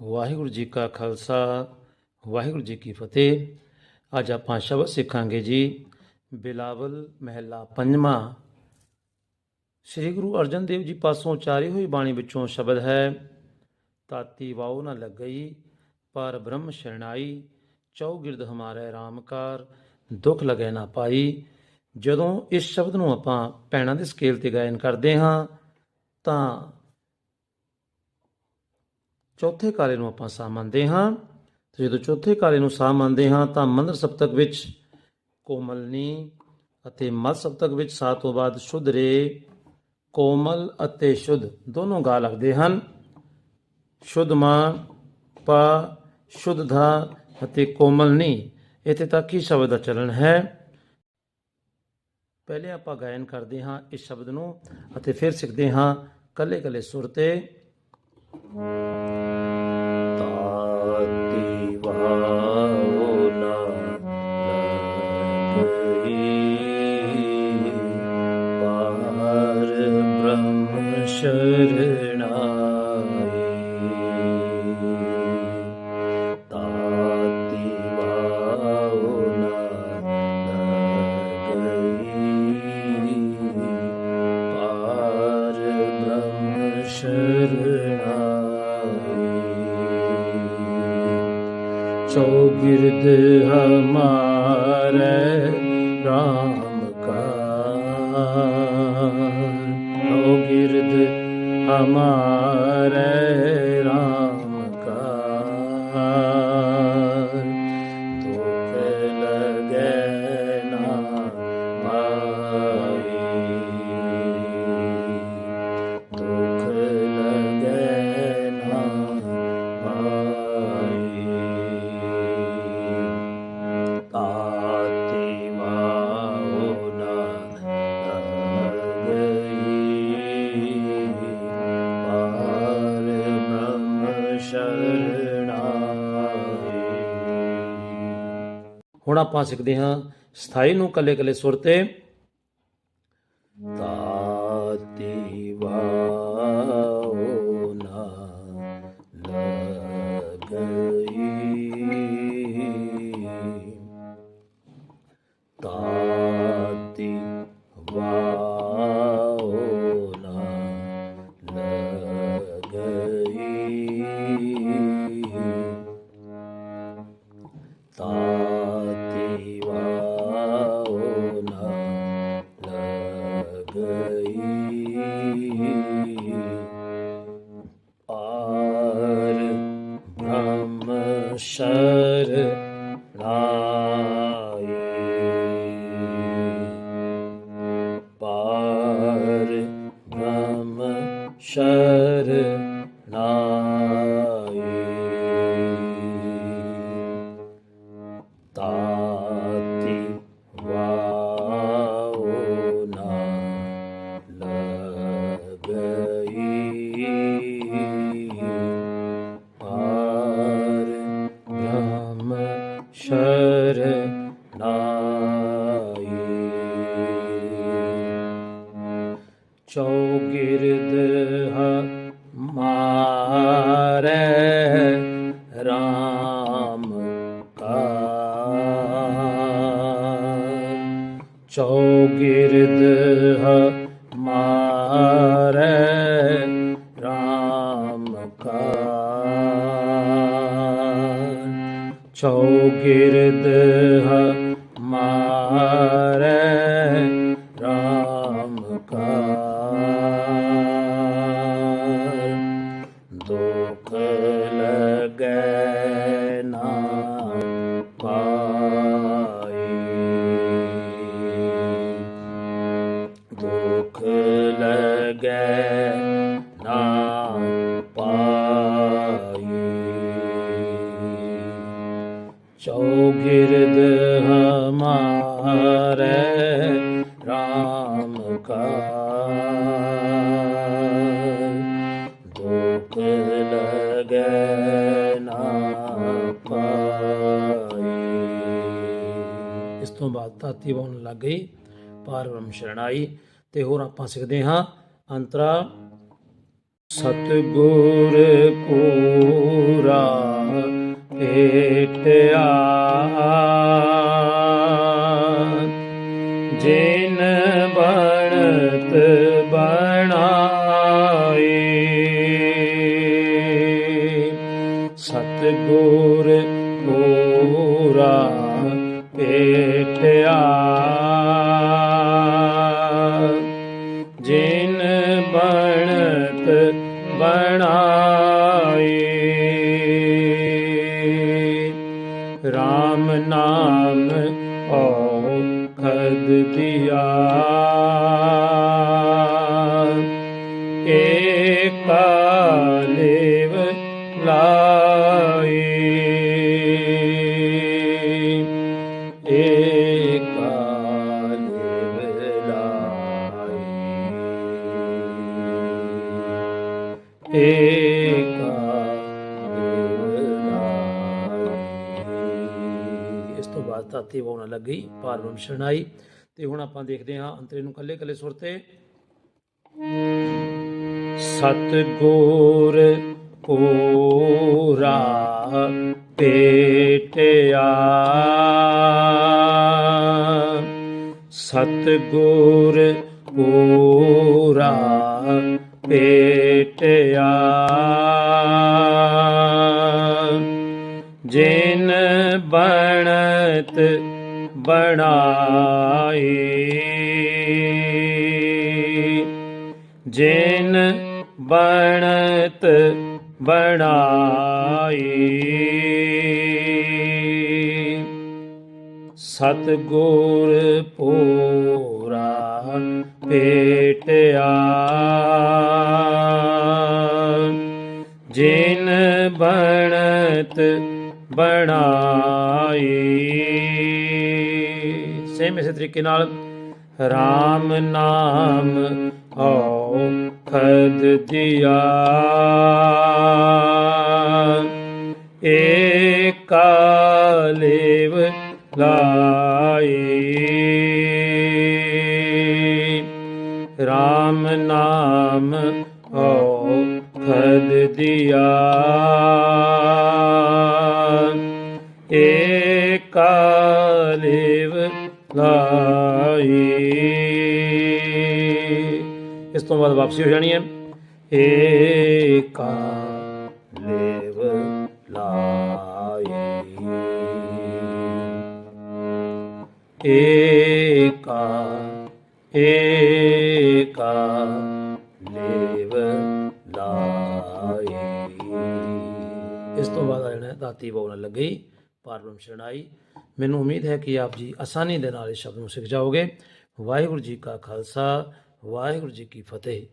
ਵਾਹਿਗੁਰੂ ਜੀ ਕਾ ਖਾਲਸਾ, ਵਾਹਿਗੁਰੂ ਜੀ ਕੀ ਫਤਿਹ। ਅੱਜ ਆਪਾਂ ਸ਼ਬਦ ਸਿੱਖਾਂਗੇ ਜੀ, ਬਿਲਾਵਲ ਮਹਿਲਾ ਪੰਜਵਾਂ। ਸ੍ਰੀ ਗੁਰੂ ਅਰਜਨ ਦੇਵ ਜੀ ਪਾਸੋਂ ਉਚਾਰੀ ਹੋਈ ਬਾਣੀ ਵਿੱਚੋਂ ਸ਼ਬਦ ਹੈ, ਤਾਤੀ ਵਾਉ ਨ ਲੱਗਈ, ਪਰ ਬ੍ਰਹਮ ਸ਼ਰਣਾਈ ਚੌਗਿਰਦ ਹਮਾਰੇ ਰਾਮਕਾਰ ਦੁੱਖ ਲਗੈ ਨਾ ਪਾਈ। ਜਦੋਂ ਇਸ ਸ਼ਬਦ ਨੂੰ ਆਪਾਂ ਪੈਣਾ ਦੇ ਸਕੇਲ ਤੇ ਗਾਇਨ ਕਰਦੇ ਹਾਂ, ਤਾਂ ਚੌਥੇ ਕਾਲੇ ਨੂੰ ਆਪਾਂ ਸਾ ਮੰਨਦੇ ਹਾਂ। ਤੇ ਜਦੋਂ ਚੌਥੇ ਕਾਲੇ ਨੂੰ ਸਾ ਮੰਨਦੇ ਹਾਂ, ਤਾਂ ਮੰਦਰ ਸਪਤਕ ਵਿੱਚ ਕੋਮਲਨੀ ਅਤੇ ਮਦ ਸਪਤਕ ਵਿੱਚ ਸਾ ਤੋਂ ਬਾਅਦ ਸ਼ੁੱਧ ਰੇ, ਕੋਮਲ ਅਤੇ ਸ਼ੁੱਧ ਦੋਨੋਂ ਗਾ ਲੱਗਦੇ ਹਨ। ਸ਼ੁੱਧ ਮਾਂ, ਪਾ, ਸ਼ੁੱਧ ਧਾ ਅਤੇ ਕੋਮਲਨੀ ਇੱਥੇ ਤੱਕ ਹੀ ਸ਼ਬਦ ਦਾ ਚਲਣ ਹੈ। ਪਹਿਲੇ ਆਪਾਂ ਗਾਇਨ ਕਰਦੇ ਹਾਂ ਇਸ ਸ਼ਬਦ ਨੂੰ ਅਤੇ ਫਿਰ ਸਿੱਖਦੇ ਹਾਂ ਕੱਲੇ ਕੱਲੇ ਸੁਰ ਤੇ। ਸ਼ਰਣਾਈ ਚੌਗਿਰਦ ਹਮਾਰੇ ਰਾਮ ਕਾ। ਚੌਗਿਰਦ ਹੁਣ ਆਪਾਂ ਸਿੱਖਦੇ ਹਾਂ। ਸਥਾਈ ਨੂੰ ਕੱਲੇ ਕੱਲੇ ਸੁਰ ਤੇ। ਤਾਤੀ ਵਾਉ ਨਾ ਲੱਗਈ। ਸ਼ਰਣਾਈ ਸ਼ਰਣਾਈ ਚੌਗਿਰਦ ਹਮਾਰੇ ਰਾਮ ਕਾ ਚੌਗਿਰਦ ਹਮਾਰੇ है ਹਮਾਰੇ ਰਾਮ ਕਾ ਦੁਖ ਲਗੈ ਨਾ ਪਾਈ ਇਸ ਤੋਂ ਬਾਅਦ ਤਾਤੀ ਬੋਲਣ ਲੱਗ ਗਈ ਪਾਰ ਬ੍ਰਹਮ ਸ਼ਰਣਾਈ ਤੇ ਹੋਰ ਆਪਾਂ ਸਿੱਖਦੇ ਹਾਂ ਅੰਤਰਾ ਸਤਗੁਰ ਕੋਰਾ ਭੇਟਿਆ ਜਿਨ ਔਖਦ ਦਿਆ। ਏਕਾ ਲੇਵ ਲਾਈ ਏਕਾ ਇਸ ਤੋਂ ਬਾਅਦ ਤਾਤੀ ਵਾਉਣਾ ਲੱਗੀ ਪਾਰਵਮ ਸ਼ਰਣਾਈ ਤੇ ਹੁਣ ਆਪਾਂ ਦੇਖਦੇ ਹਾਂ ਅੰਤਰੇ ਨੂੰ ਕੱਲੇ ਕੱਲੇ ਸੁਰ ਤੇ। ਸਤਗੁਰ ਕੋਰਾ ਭੇਟਿਆ ਸਤਗੁਰ ਕੋਰਾ ਭੇਟਿਆ ਜਿਨ ਬਣਤ ਬਣਾਈ ਜਿਨ ਬਣਤ ਬਣਾਈ ਸਤਗੁਰ ਪੂਰਾ ਭੇਟਿਆ ਜਿਨ ਬਣਤ ਬਣਾਈ ਸੇਮ ਇਸੇ ਤਰੀਕੇ ਨਾਲ RAM ਨਾਮ ਔਖਦ ਦਿਆ। ਏਕਾ ਲੇਵ ਲਾਈ RAM ਨਾਮ ਔਖਦ ਦਿਆ। ਏਕਾ ਲੇਵ ਲਾਈ ਇਸ ਤੋਂ ਬਾਅਦ ਵਾਪਸੀ ਹੋ ਜਾਣੀ ਹੈ। ਏਕਾ ਲੇਵ ਲਾਈ ਏਕਾ ਏਕਾ ਲੇਵ ਲਾਈ ਇਸ ਤੋਂ ਬਾਅਦ ਆ ਜਾਣਾ ਦਾਤੀ ਬੋਲਣ ਲੱਗੀ। ਪਾਰਬ੍ਰਹਮ ਸ਼ਰਣਾਈ ਮੈਨੂੰ ਉਮੀਦ ਹੈ ਕਿ ਆਪ ਜੀ ਆਸਾਨੀ ਦੇ ਨਾਲ ਇਸ ਸ਼ਬਦ ਨੂੰ ਸਿੱਖ ਜਾਓਗੇ। ਵਾਹਿਗੁਰੂ ਜੀ ਕਾ ਖਾਲਸਾ, ਵਾਹਿਗੁਰੂ ਜੀ ਕੀ ਫਤਿਹ।